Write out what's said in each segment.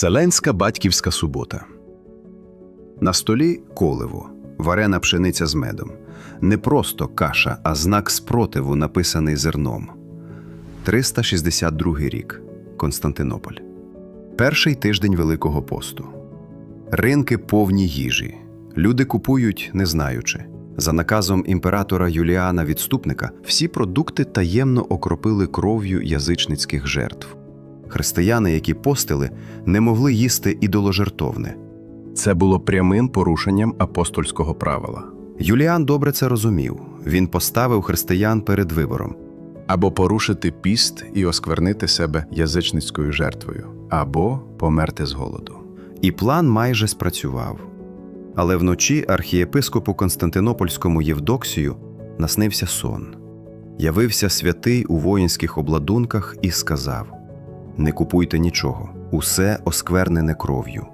Вселенська батьківська субота. На столі коливо, варена пшениця з медом. Не просто каша, а знак спротиву, написаний зерном. 362 рік. Константинополь. Перший тиждень Великого посту. Ринки повні їжі. Люди купують, не знаючи. За наказом імператора Юліана Відступника всі продукти таємно окропили кров'ю язичницьких жертв. Християни, які постили, не могли їсти ідоложертовне. Це було прямим порушенням апостольського правила. Юліан добре це розумів. Він поставив християн перед вибором. Або порушити піст і осквернити себе язичницькою жертвою, або померти з голоду. І план майже спрацював. Але вночі архієпископу Константинопольському Євдоксію наснився сон. Явився святий у воїнських обладунках і сказав: Не купуйте нічого, усе осквернене кров'ю,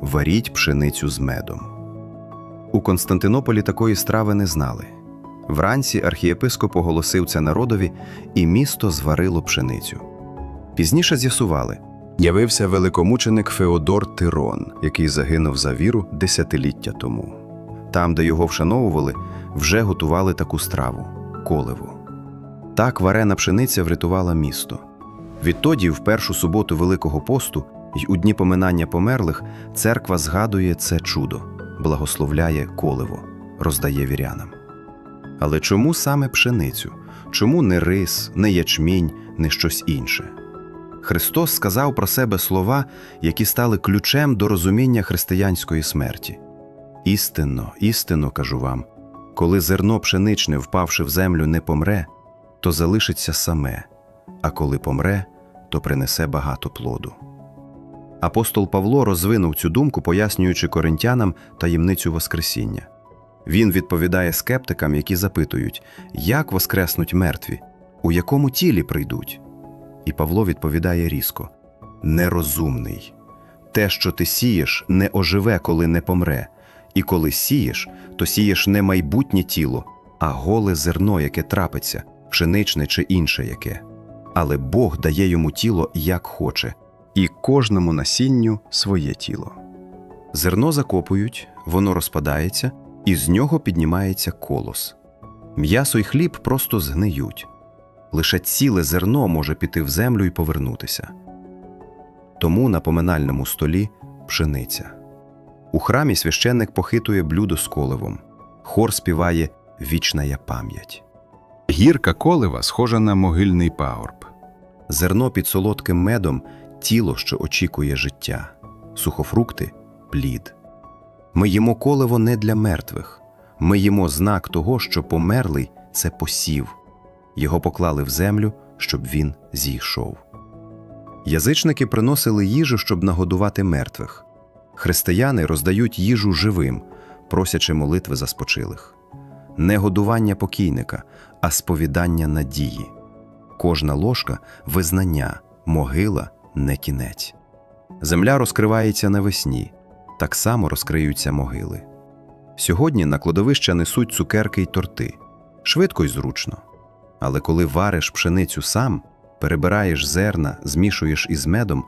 варіть пшеницю з медом. У Константинополі такої страви не знали. Вранці архієпископ оголосив це народові, і місто зварило пшеницю. Пізніше з'ясували, Явився великомученик Феодор Тирон, який загинув за віру десятиліття тому. Там, де його вшановували, вже готували таку страву коливо. Так варена пшениця врятувала місто. Відтоді, в першу суботу Великого посту й у дні поминання померлих, церква згадує це чудо, благословляє коливо, роздає вірянам. Але чому саме пшеницю? Чому не рис, не ячмінь, не щось інше? Христос сказав про себе слова, які стали ключем до розуміння християнської смерті. Істинно, істинно кажу вам, коли зерно пшеничне, впавши в землю, не помре, то залишиться саме, а коли помре, то принесе багато плоду. Апостол Павло розвинув цю думку, пояснюючи коринтянам таємницю Воскресіння. Він відповідає скептикам, які запитують, як воскреснуть мертві, у якому тілі прийдуть. І Павло відповідає різко: Нерозумний. Те, що ти сієш, не оживе, коли не помре, і коли сієш, то сієш не майбутнє тіло, а голе зерно, яке трапиться, пшеничне чи інше яке. Але Бог дає йому тіло як хоче, і кожному насінню своє тіло. Зерно закопують, воно розпадається, і з нього піднімається колос. М'ясо й хліб просто згниють. Лише ціле зерно може піти в землю і повернутися. Тому на поминальному столі пшениця. У храмі священник похитує блюдо з коливом. Хор співає Вічна я пам'ять. Гірка колева схожа на могильний пагорб. Зерно під солодким медом тіло, що очікує життя, сухофрукти плід. Ми їмо коливо не для мертвих. Ми їмо знак того, що померлий це посів. Його поклали в землю, щоб він зійшов. Язичники приносили їжу, щоб нагодувати мертвих. Християни роздають їжу живим, просячи молитви за спочилих. Не годування покійника, а сповідання надії. Кожна ложка визнання, могила не кінець. Земля розкривається навесні, так само розкриються могили. Сьогодні на кладовища несуть цукерки й торти, швидко й зручно. Але коли вариш пшеницю сам, перебираєш зерна, змішуєш із медом,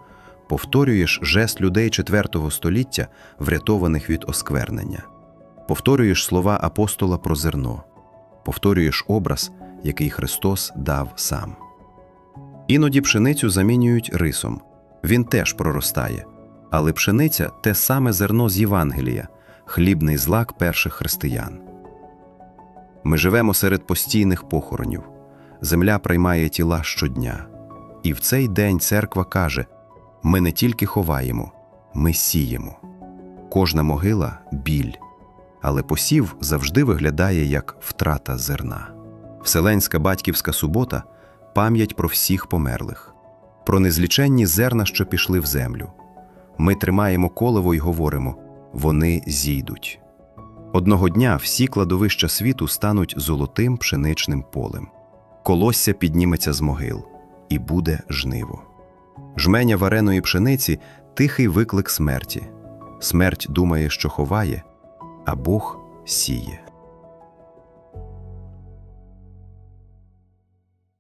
повторюєш жест людей IV століття, врятованих від осквернення, повторюєш слова апостола про зерно, повторюєш образ, який Христос дав сам. Іноді пшеницю замінюють рисом. Він теж проростає, але пшениця те саме зерно з Євангелія, хлібний злак перших християн. Ми живемо серед постійних похоронів. Земля приймає тіла щодня. І в цей день церква каже: ми не тільки ховаємо, ми сіємо. Кожна могила біль, але посів завжди виглядає як втрата зерна. Вселенська батьківська субота пам'ять про всіх померлих, про незліченні зерна, що пішли в землю. Ми тримаємо колево й говоримо: вони зійдуть. Одного дня всі кладовища світу стануть золотим пшеничним полем. Колосся підніметься з могил, і буде жниво. Жменя вареної пшениці тихий виклик смерті. Смерть думає, що ховає, а Бог сіє.